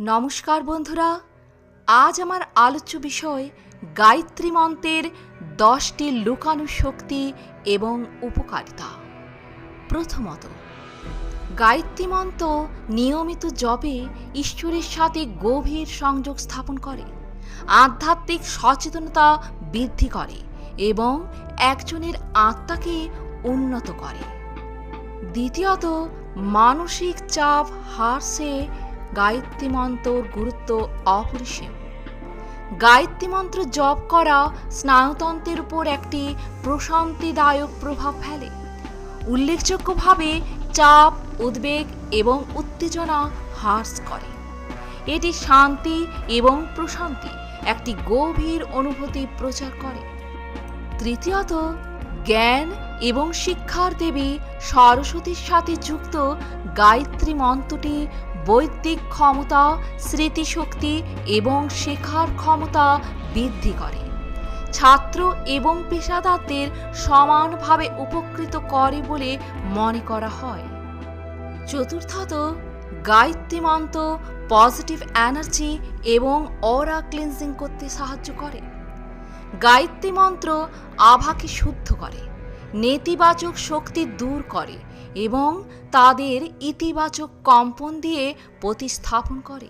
নমস্কার বন্ধুরা, আজ আমার আলোচ্য বিষয় গায়ত্রী মন্ত্রের দশটি লুকানো শক্তি এবং উপকারিতা। প্রথমত, গায়ত্রী মন্ত্র নিয়মিত জপে ঈশ্বরের সাথে গভীর সংযোগ স্থাপন করে, আধ্যাত্মিক সচেতনতা বৃদ্ধি করে এবং একজনের আত্মাকে উন্নত করে। দ্বিতীয়ত, মানসিক চাপ হ্রাসে গায়ত্রী মন্ত্রর গুরুত্ব অপরিসীম। গায়ত্রী মন্ত্র জপ করা স্নায়ুতন্ত্রের উপর একটি প্রশান্তিদায়ক প্রভাব ফেলে। উল্লেখযোগ্যভাবে চাপ, উদ্বেগ এবং উত্তেজনা হ্রাস করে। এটি শান্তি এবং প্রশান্তি একটি গভীর অনুভূতি প্রচার করে। তৃতীয়ত, জ্ঞান এবং শিক্ষার দেবী সরস্বতীর সাথে যুক্ত গায়ত্রী মন্ত্রটি বৈদিক ক্ষমতা, স্মৃতিশক্তি এবং শেখার ক্ষমতা বৃদ্ধি করে। ছাত্র এবং পেশাদারদের সমানভাবে উপকৃত করে বলে মনে করা হয়। চতুর্থত গায়ত্রী মন্ত্র পজিটিভ এনার্জি এবং অরা ক্লিনজিং করতে সাহায্য করে। গায়ত্রী মন্ত্র আভাকে শুদ্ধ করে। নেতিবাচক শক্তি দূর করে এবং তাদের ইতিবাচক কম্পন দিয়ে প্রতিস্থাপন করে।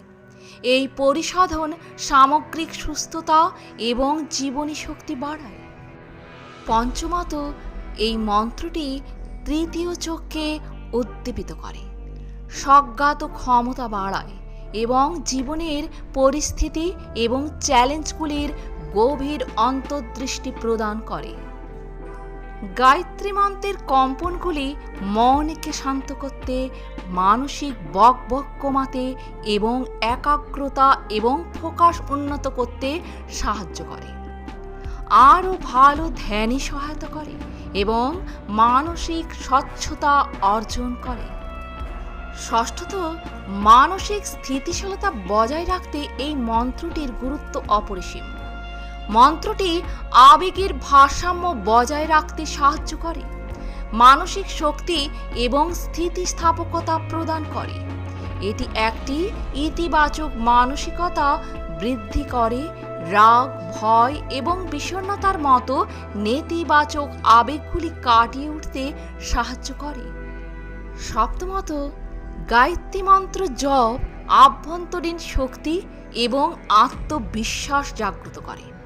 এই পরিশোধন সামগ্রিক সুস্থতা এবং জীবনী শক্তি বাড়ায়। পঞ্চমত, এই মন্ত্রটি তৃতীয় চোখকে উদ্দীপিত করে স্বজ্ঞাত ক্ষমতা বাড়ায় এবং জীবনের পরিস্থিতি এবং চ্যালেঞ্জগুলির গভীর অন্তর্দৃষ্টি প্রদান করে। গায়ত্রী মন্ত্রের কম্পনগুলি মনকে শান্ত করতে, মানসিক বক বক কমাতে এবং একাগ্রতা এবং ফোকাস উন্নত করতে সাহায্য করে। আরও ভালো ধ্যানে সহায়তা করে এবং মানসিক স্বচ্ছতা অর্জন করে। ষষ্ঠত, মানসিক স্থিতিশীলতা বজায় রাখতে এই মন্ত্রটির গুরুত্ব অপরিসীম। মন্ত্রটি আবেগের ভারসাম্য বজায় রাখতে সাহায্য করে, মানসিক শক্তি এবং স্থিতিস্থাপকতা প্রদান করে। এটি একটি ইতিবাচক মানসিকতা বৃদ্ধি করে, রাগ, ভয় এবং বিষণ্ণতার মতো নেতিবাচক আবেগগুলি কাটিয়ে উঠতে সাহায্য করে। সপ্তমত, গায়ত্রী মন্ত্র জপ আভ্যন্তরীণ শক্তি এবং আত্মবিশ্বাস জাগ্রত করে।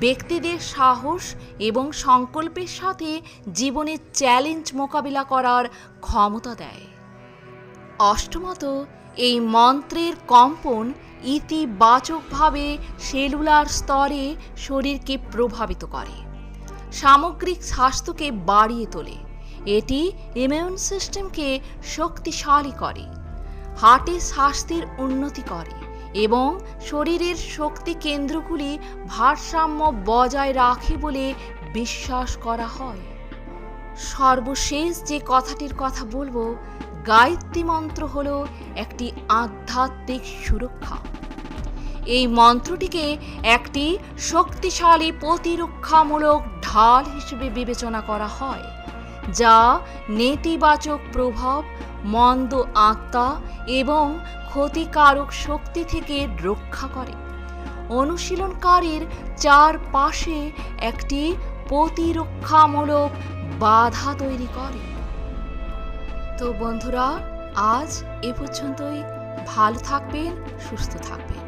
ব্যক্তিদের সাহস এবং সংকল্পের সাথে জীবনের চ্যালেঞ্জ মোকাবিলা করার ক্ষমতা দেয়। অষ্টমত, এই মন্ত্রের কম্পন ইতিবাচকভাবে সেলুলার স্তরে শরীরকে প্রভাবিত করে, সামগ্রিক স্বাস্থ্যকে বাড়িয়ে তোলে। এটি ইমিউন সিস্টেমকে শক্তিশালী করে, হার্টের স্বাস্থ্যের উন্নতি করে। এবং শরীরের শক্তি কেন্দ্রগুলি ভারসাম্য বজায় রাখে বলে বিশ্বাস করা হয়। সর্বশেষ যে কথাটির কথা বলব, গায়ত্রী মন্ত্র হল একটি আধ্যাত্মিক সুরক্ষা। এই মন্ত্রটিকে একটি শক্তিশালী প্রতিরক্ষামূলক ঢাল হিসেবে বিবেচনা করা হয়, যা নেতিবাচক প্রভাব মন্দ আত্মা এবং ক্ষতিকারক শক্তি থেকে রক্ষা করে। অনুশীলনকারীর চারপাশে একটি প্রতিরক্ষামূলক বাধা তৈরি করে। তো বন্ধুরা, আজ এ পর্যন্তই। ভালো থাকবেন, সুস্থ থাকবেন।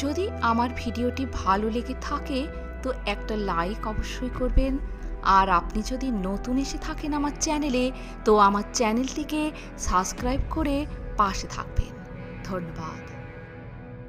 যদি আমার ভিডিওটি ভালো লেগে থাকে, তো একটা লাইক অবশ্যই করবেন। আর আপনি যদি নতুন এসে থাকেন আমার চ্যানেলে, তো আমার চ্যানেলটিকে সাবস্ক্রাইব করে পাশে থাকবেন। ধন্যবাদ।